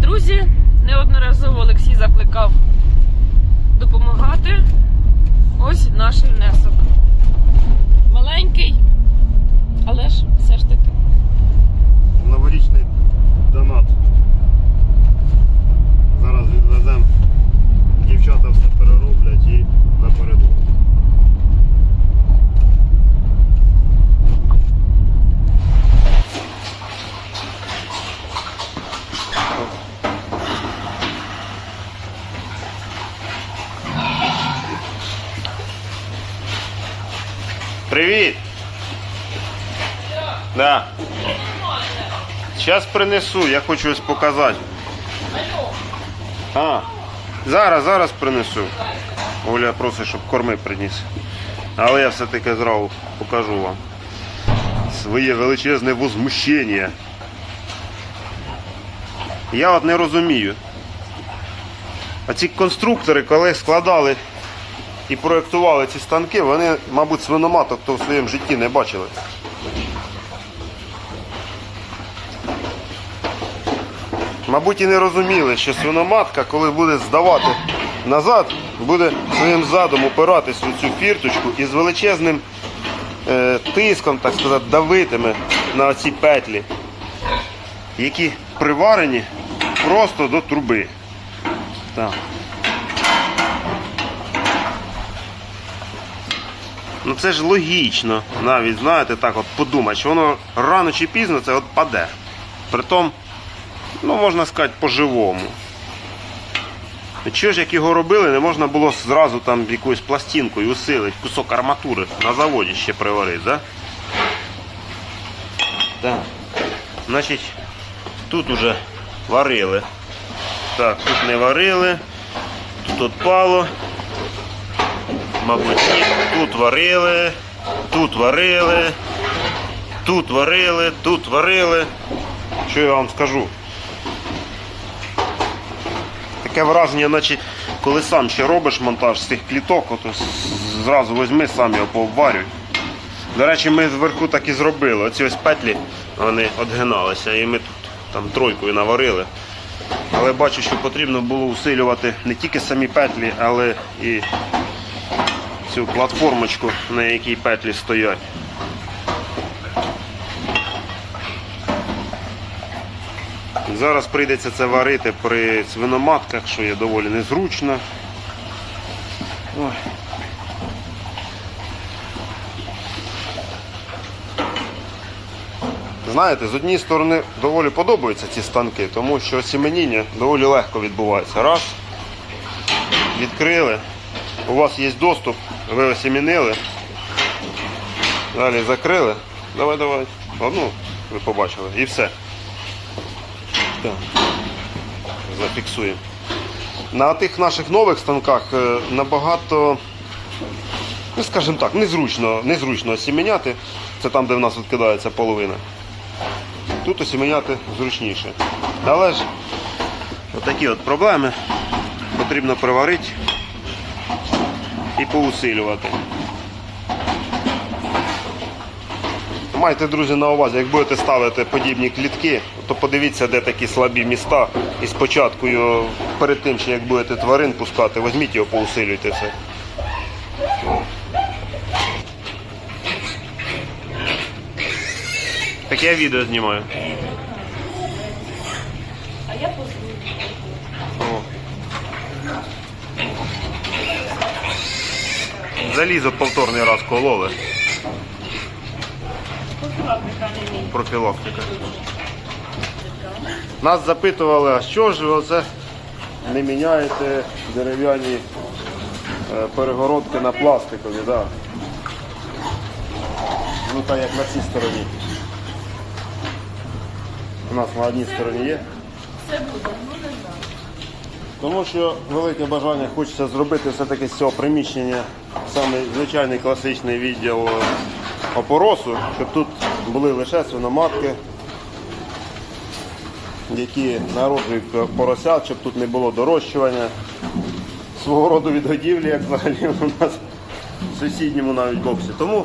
друзі. Неодноразово Олексій закликав допомагати. Ось наш внесок. Маленький, але ж все ж таки. Новорічний донат. Зараз відвеземо. Дівчата все перероблять і напереду. Привіт! Да. Зараз принесу, я хочу ось показати. А, зараз, зараз принесу. Оля просить, щоб корми приніс. Але я все-таки зразу покажу вам. Своє величезне возмущення. Я от не розумію. А ці конструктори, коли складали і проєктували ці станки, вони, мабуть, свиноматок то в своєму житті не бачили. Мабуть, і не розуміли, що свиноматка, коли буде здавати назад, буде своїм задом опиратись у цю фірточку і з величезним е, тиском, так сказати, давитиме на ці петлі, які приварені просто до труби. Так. Ну це ж логічно, навіть знаєте, так от подумати, що воно рано чи пізно це от паде. Притом ну можна сказати, по-живому. Чого ж як його робили, не можна було зразу там якоюсь пластинкою усилити, кусок арматури на заводі ще приварити, да? Так. Значить, тут уже варили. Так, тут не варили, тут отпало. Мабуть. Тут варили, тут варили, тут варили, тут варили. Що я вам скажу? Таке враження, наче коли сам ще робиш монтаж з цих пліток, то зразу візьми, сам його пообварюй. До речі, ми зверху так і зробили. Оці ось петлі вони одгиналися і ми тут там тройкою наварили. Але бачу, що потрібно було усилювати не тільки самі петлі, але і цю платформочку, на якій петлі стоять. Зараз прийдеться це варити при свиноматках, що є доволі незручно. Ой. Знаєте, з однієї сторони доволі подобаються ці станки, тому що осіменіння доволі легко відбувається. Раз, відкрили, у вас є доступ, ви осімінили, далі закрили. Давай, давай. Одну ви побачили. І все. Так. Зафіксуємо. На тих наших нових станках е, набагато, ну скажімо так, незручно, незручно осіміняти. Це там, де в нас відкидається половина. Тут осіміняти зручніше. Але ж отакі от проблеми потрібно приварити і поусилювати. Майте, друзі, на увазі, як будете ставити подібні клітки, то подивіться, де такі слабі міста. І спочатку його, перед тим, як будете тварин пускати, візьміть його, поусилюйте все. Так я відео знімаю. А я позвоню. О. Залізо повторний раз кололи. Профілактика. Нас запитували, а що ж ви оце не міняєте дерев'яні е, перегородки на пластикові, да. Ну так як на цій стороні. У нас на одній стороні є. Все буде. Тому що велике бажання хочеться зробити все-таки з цього приміщення саме звичайний класичний відділ опоросу, щоб тут були лише свиноматки, які народжують поросят, щоб тут не було дорощування, свого роду відгодівлі, як взагалі у нас в сусідньому навіть боксі. Тому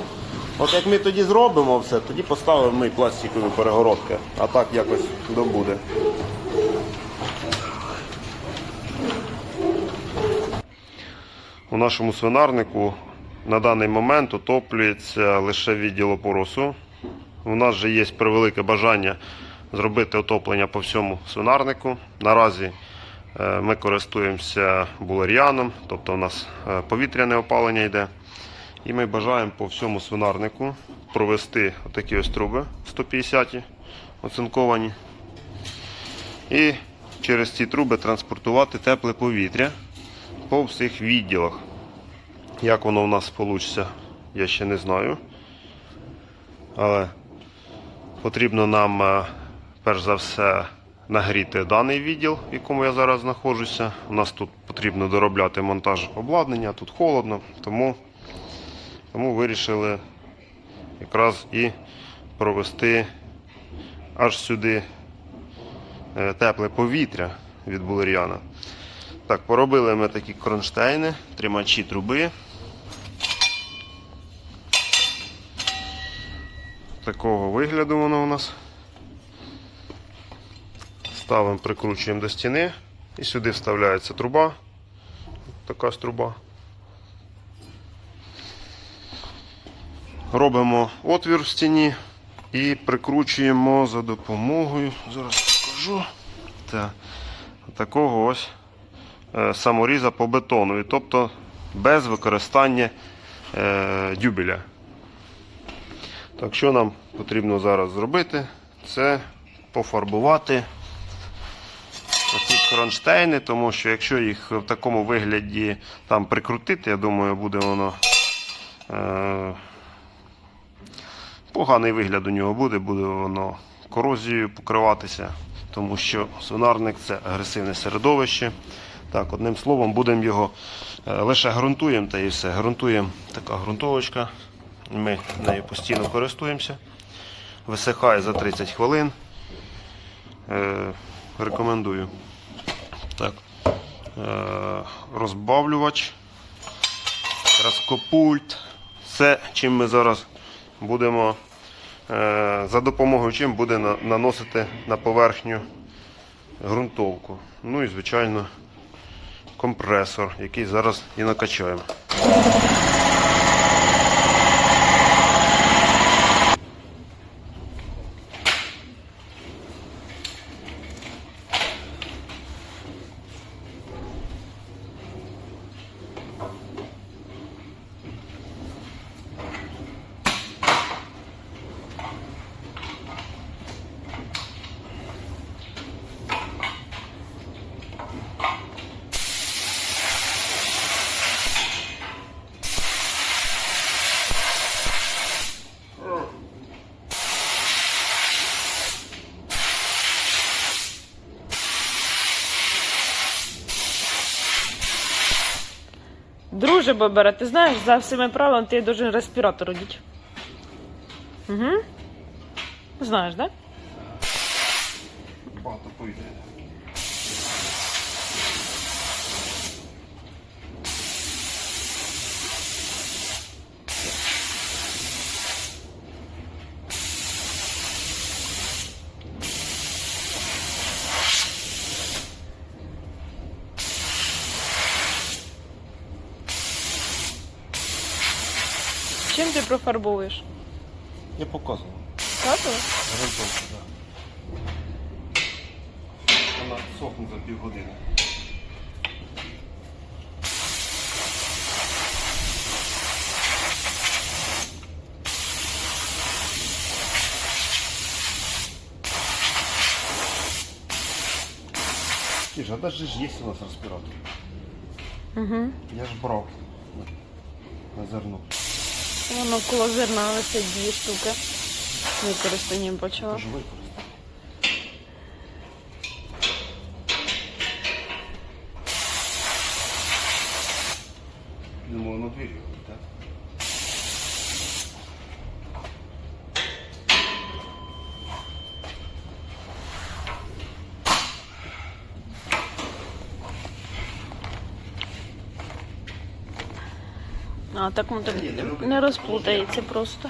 от як ми тоді зробимо все, тоді поставимо ми пластикові перегородки, а так якось добуде. У нашому свинарнику на даний момент отоплюється лише відділ опоросу. У нас же є превелике бажання зробити отоплення по всьому свинарнику. Наразі е, ми користуємося булер'яном, тобто у нас е, повітряне опалення йде. І ми бажаємо по всьому свинарнику провести такі ось труби 150 оцинковані. І через ці труби транспортувати тепле повітря по всіх відділах. Як воно у нас вийде, я ще не знаю. Але потрібно нам е, перш за все нагріти даний відділ, в якому я зараз знаходжуся. У нас тут потрібно доробляти монтаж обладнання, тут холодно, тому, тому вирішили якраз і провести аж сюди е, тепле повітря від булер'яна. Так, поробили ми такі кронштейни, тримачі труби. Такого вигляду воно у нас. Ставимо, прикручуємо до стіни і сюди вставляється труба. Така ж труба. Робимо отвір в стіні і прикручуємо за допомогою. Зараз покажу. Так, такого ось саморіза по бетону, і тобто без використання е, дюбеля. Так, що нам потрібно зараз зробити, це пофарбувати оці кронштейни, тому що якщо їх в такому вигляді там прикрутити, я думаю, буде воно. Е, поганий вигляд у нього буде, буде воно корозією покриватися, тому що свинарник це агресивне середовище. Так, одним словом, будемо його е, лише ґрунтуємо та і все. Ґрунтуємо така ґрунтовочка. Ми нею постійно користуємося. Висихає за 30 хвилин. Е, рекомендую. Так. Е, розбавлювач, краскопульт. Все, чим ми зараз будемо за допомогою чим буде наносити на поверхню ґрунтовку. Ну і, звичайно, компресор, який зараз і накачаємо. Друже Бобера, ти знаєш, за всіми правилами ти должен респіратор одіть. Угу. Знаєш, да? Багато повітря. ти профарбуєш? Я показував. Показував? Грунтовку, так. Вона сохне за півгодини. Тише, а даже ж є у нас респіратор. Угу. Я ж брав на зерно. Воно коло зерна висить дві штуки. Використанням почала. Тож використати. Думаю, на двері, так? А так воно не розплутається просто.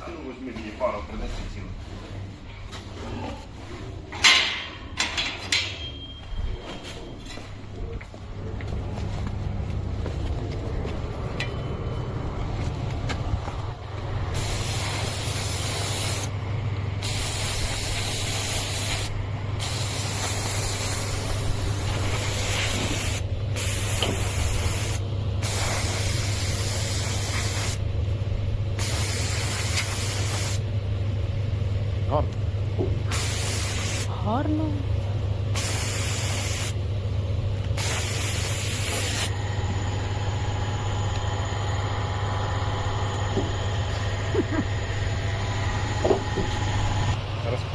А ну возьми мені пару, принеси цілу. Гарно. Гарно.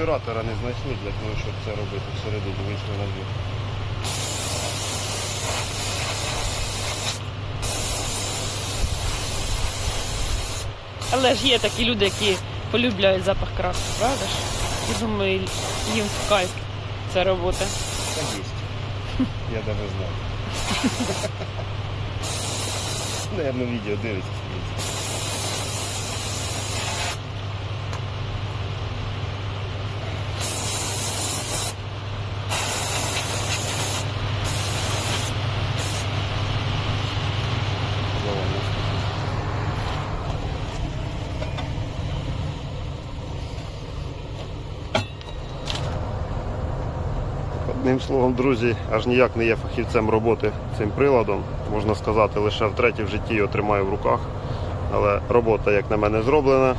Респіратора не знайшли для того, щоб це робити всередині, вийшли на двір. Але ж є такі люди, які полюбляють запах краски, правда ж? І думаю, їм в кайф ця робота. Та є. Я даже знаю. Наверное, відео дивиться. Одним словом, друзі, аж ніяк не є фахівцем роботи цим приладом. Можна сказати, лише втретє в житті його тримаю в руках. Але робота, як на мене, зроблена.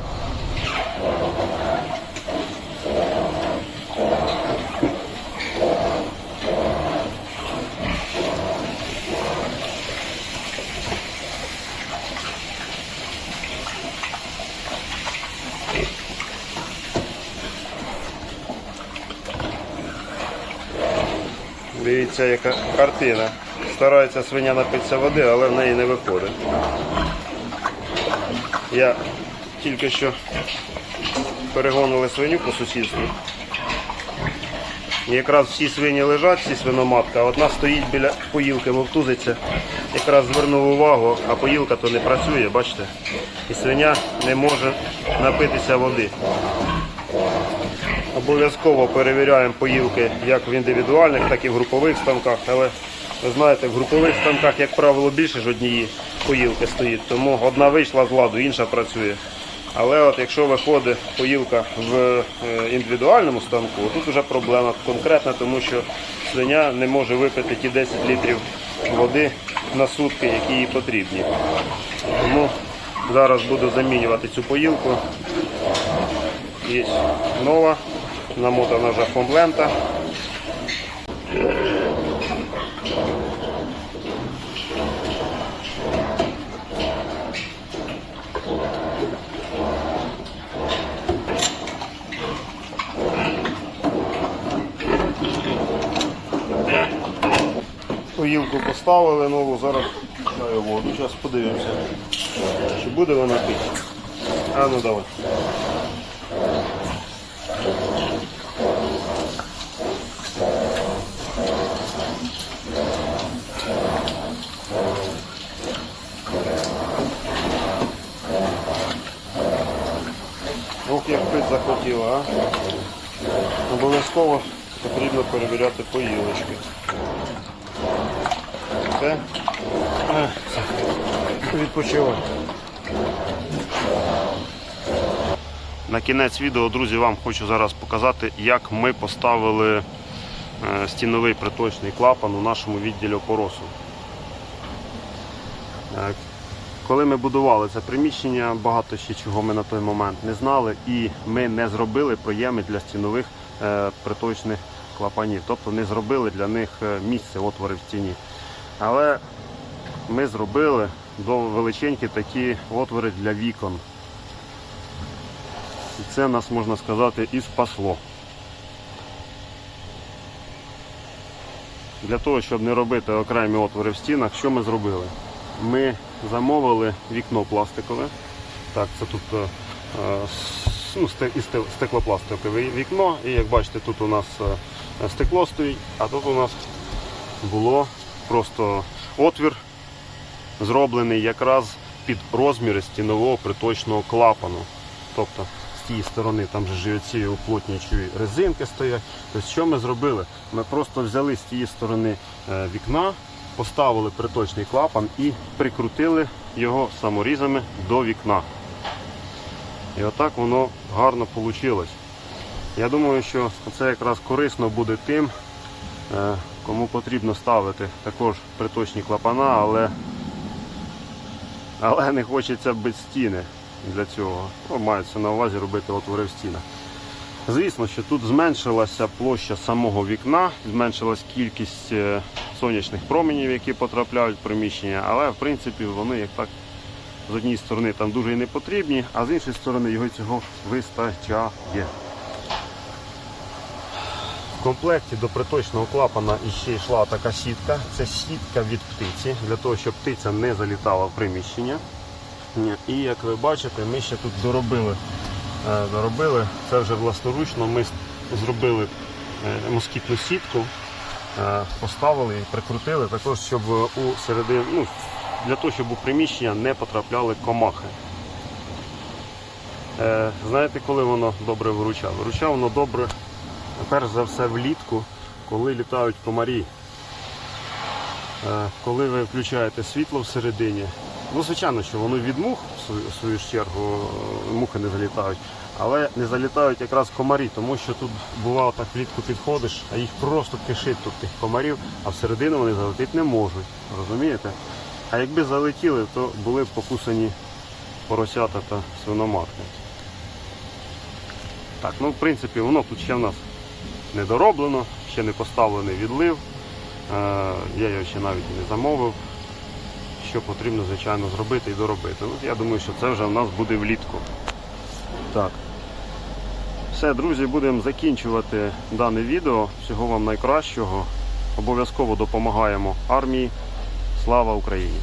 Дивіться, яка картина. Старається свиня напитися води, але в неї не виходить. Я тільки що перегонили свиню по сусідству. Якраз всі свині лежать, всі свиноматка, а одна стоїть біля поїлки, мовтузиться. Якраз звернув увагу, а поїлка то не працює, бачите? І свиня не може напитися води. Обов'язково перевіряємо поїлки як в індивідуальних, так і в групових станках. Але ви знаєте, в групових станках, як правило, більше ж однієї поїлки стоїть. Тому одна вийшла з ладу, інша працює. Але от якщо виходить поїлка в е, індивідуальному станку, тут вже проблема конкретна, тому що свиня не може випити ті 10 літрів води на сутки, які їй потрібні. Тому зараз буду замінювати цю поїлку. Є нова, намотана вже фомблента. Поїлку поставили нову, зараз чаю воду. Зараз подивимося, чи буде вона пити. А ну давай. Захотіла? Обов'язково потрібно перевіряти поїлочки. Все. А. Відпочивай. На кінець відео, друзі, вам хочу зараз показати, як ми поставили е, стіновий приточний клапан у нашому відділі опоросу. Коли ми будували це приміщення, багато ще чого ми на той момент не знали, і ми не зробили проєми для стінових е, приточних клапанів, тобто не зробили для них е, місце отвори в стіні. Але ми зробили до величенькі такі отвори для вікон. І це нас, можна сказати, і спасло. Для того, щоб не робити окремі отвори в стінах, що ми зробили? Ми замовили вікно пластикове. Так, це тут е, ну, сте- із сте- стеклопластикове вікно. І як бачите, тут у нас е, стекло стоїть, а тут у нас було просто отвір, зроблений якраз під розміри стінового приточного клапану. Тобто з тієї сторони там же ці уплотнюючі резинки стоять. Тобто, що ми зробили? Ми просто взяли з тієї сторони е, вікна, поставили приточний клапан і прикрутили його саморізами до вікна. І отак воно гарно вийшло. Я думаю, що це якраз корисно буде тим, е, кому потрібно ставити також приточні клапана, але, але не хочеться без стіни для цього. Ну, мається на увазі робити отвори в стінах. Звісно, що тут зменшилася площа самого вікна, зменшилась кількість е, сонячних променів, які потрапляють в приміщення, але в принципі вони як так з однієї сторони там дуже і не потрібні, а з іншої сторони його цього вистачає. В комплекті до приточного клапана іще йшла така сітка. Це сітка від птиці, для того, щоб птиця не залітала в приміщення. І як ви бачите, ми ще тут доробили. е, доробили. Це вже власноручно. Ми зробили е, москітну сітку, поставили і прикрутили, також, щоб у середину, ну, для того, щоб у приміщення не потрапляли комахи. Е, Знаєте, коли воно добре виручає? Виручає воно добре, перш за все, влітку, коли літають комарі. Е, Коли ви включаєте світло всередині, ну звичайно, що воно від мух в свою, ж чергу е, мухи не залітають, але не залітають якраз комарі, тому що тут бувало так влітку підходиш, а їх просто кишить тут тих комарів, а всередину вони залетіти не можуть. Розумієте? А якби залетіли, то були б покусані поросята та свиноматки. Так, ну в принципі воно тут ще в нас не дороблено, ще не поставлений відлив. Е, Я його ще навіть не замовив. Що потрібно, звичайно, зробити і доробити. Ну, я думаю, що це вже в нас буде влітку. Так. Все, друзі, будемо закінчувати дане відео. Всього вам найкращого. Обов'язково допомагаємо армії. Слава Україні!